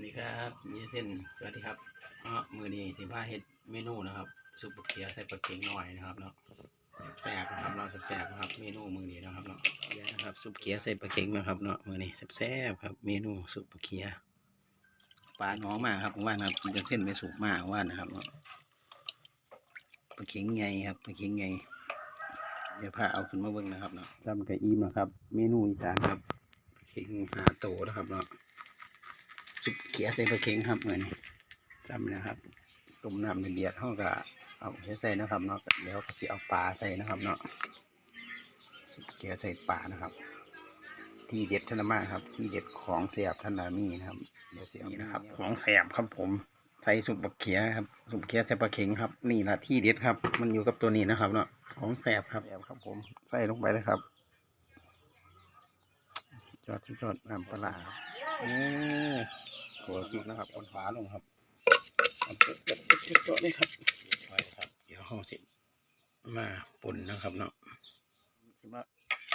นี่ครับนี่เส้นสวัสดีครับเนาะมือนี้สิบ้าเฮ็ดเมนูนะครับซุปบะเขียใส่ปลาเค็งหน่อยนะครับเนาะแซ่บๆนะครับเราแซ่บๆนะครับเมนูมือนี้นะครับเนาะเดี๋ยวนะครับซุปเขียใส่ปลาเค็งนะครับเนาะมือนี้แซ่บๆครับเมนูซุปบะเขียปลาหน้องมากครับผมว่านะครับมันจะเส้นไม่สุกมากว่านะครับเนาะปลาเค็งไงครับปลาเค็งไงเดี๋ยวพาเอาขึ้นมาเบิ่งนะครับเนาะจำกะอิ่มนะครับ เมนูอีสานครับปลาเค็งหาโตนะครับเนาะ ซุปเขียใส่ปลาเค็งครับเหมือนจำนะครับต้มน้ำเดือดๆเขาก็เอาเขียใส่นะครับเนาะเดี๋ยวก็สิเอาปลาใส่นะครับเนาะซุปเขียใส่ปลานะครับ ที่เด็ดท่านมากครับ ที่เด็ดของแสบท่านนามีนะครับเดี๋ยวสิเอานี่นะครับ ของแสบครับผมใส่ซุปปลาเขียครับซุปเขียใส่ปลาเค็งครับ นี่ละที่เด็ดครับ มันอยู่กับตัวนี้นะครับเนาะของแสบครับแสบครับผมใส่ลงไปเลยครับสุดยอดสุดยอดน้ำปลาร้าครับ นี่หัวพริกนะครับคนฝาลงครับเอาเปิดเปิดเปิดเปิดเปิดเลยครับไว้ครับ เดี๋ยวห้องสิมาปุ่นนะครับเนาะสิมา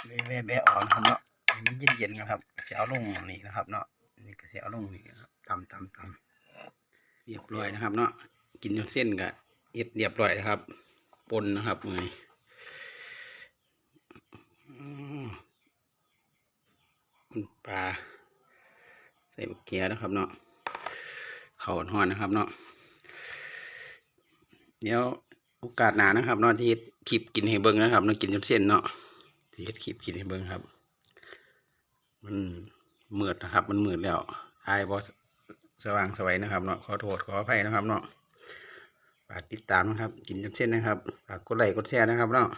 แว่แว่แว่อ่อนครับเนาะมันเย็นเย็นๆนะครับเสียเอาลงนี่นะครับ เนาะนี่ก็เสียเอาลงนี่ครับตำตำตำเรียบร้อยนะครับ เนาะกินจนเส้นก็เอ็ดเรียบร้อยนะครับปนนะครับมือนี้อืมปลา ส่บักเกียนะครับเนาะเข่าหอนนะครับเนาะเดี๋ยวโอกาสหนานะครับเนาะที่เฮ็ดคลิปกินให้เบิ้งนะครับเนาะกินจนเส้นเนาะที่เฮ็ดคลิปกินให้เบิ้งครับ มันเมือดนะครับ มันเมือดแล้วอายบอสว่างสวัยนะครับเนาะขอโทษขออภัยนะครับเนาะฝากติดตามนะครับ กินจนเส้นนะครับฝากกดไลค์กดแชร์นะครับเนาะ